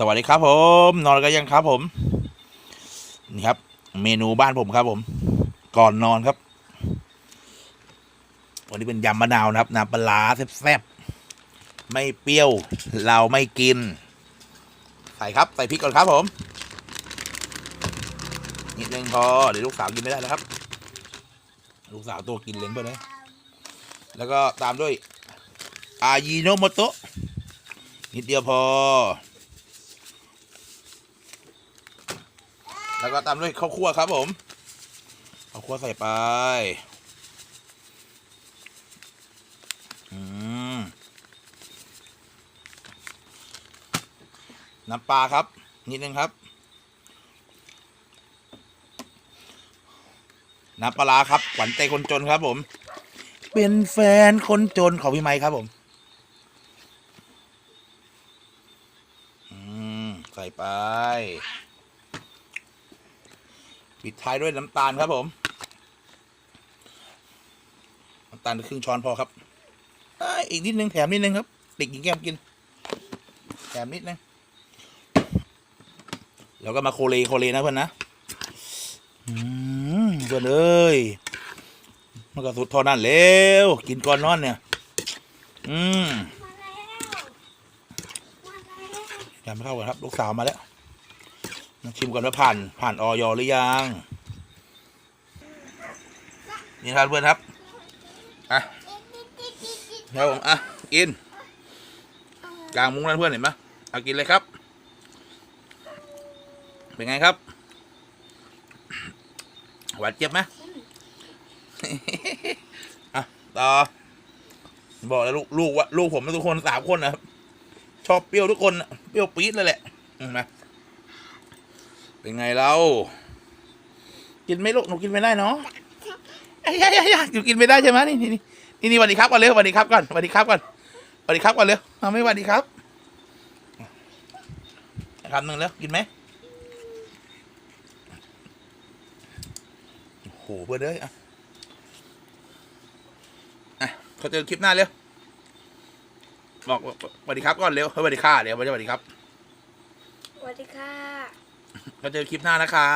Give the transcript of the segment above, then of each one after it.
สวัสดีครับผม นอนกันยังครับผม นี่ครับ เมนูบ้านผมครับผม ก่อนนอนครับ วันนี้เป็นยำมะนาวนะครับน้ำปลาแซ่บๆไม่เปรี้ยว เราไม่กิน ใส่ครับ ใส่พริกก่อนครับผม นิดนึงพอ เดี๋ยวลูกสาวกินไม่ได้นะครับ ลูกสาวตัวกินเล้งไปเลยแล้วก็ตามด้วย อายิโนโมโตะนิดเดียวพอ แล้วก็ตามด้วยข้าวคั่วครับผมข้าวคั่วใส่ไป อืม น้ำปลาครับ นิดนึงครับ น้ำปลาครับหวานใจคนจนครับผม เป็นแฟนคนจนของพี่ไม้ครับผมอืมใส่ไป ปิดท้ายด้วยน้ำตาลครับผมน้ำตาลครึ่งช้อนพอครับอ่าอีกนิดนึงแถมนิดนึงครับเด็กหญิงแก้มกิน แถมนิดนึงแล้วก็มาโคเลโคเลนะเพื่อนนะอืมเพื่อนเอ้ยมันก็สุดเทอนั่นเร็วกินก่อนนอนเนี่ย อืมยังไม่เข้ากันครับ ลูกสาวมาแล้วมา ชิมก่อนว่าผ่านผ่านออยหรือยังนี่ครับเพื่อนครับอะครับผมอะกินกลางมุ้งนั่นเพื่อนเห็นไหมเอากินเลยครับ เป็นไงครับ หวานเจี๊ยบไหมอะต่อบอกแล้วลูกลูกว่าลูกผมทุกคนสามคนนะครับชอบเปรี้ยวทุกคนเปรี้ยวปี๊ดเลยแหละเห็นไหม เป็นไงเรา กินไหม่ลูกหนูกินไม่ได้เนาะไอ้ยายายหนูกินไม่ได้ใช่ไหมนี่นี่นี่นี่นี่สวัสดีครับก่อนเร็วสวัสดีครับก่อนสวัสดีครับก่อนสวัสดีครับก่อนเร็วเอาไม่สวัสดีครับคำหนึ่งแล้วกินไหมโอ้โหเพื่อนเอ้ยอะอะเขาเจอคลิปหน้าเร็วบอกสวัสดีครับก่อนเร็วสวัสดีค่ะเร็วสวัสดีครับสวัสดีค่ะ เขาเจอคลิปหน้านะคะ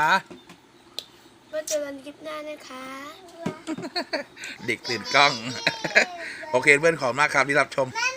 ไว้เจอกันคลิปหน้านะคะ เด็กตื่นกล้อง โอเคเพื่อนขอบคุณมากครับที่รับชมแม่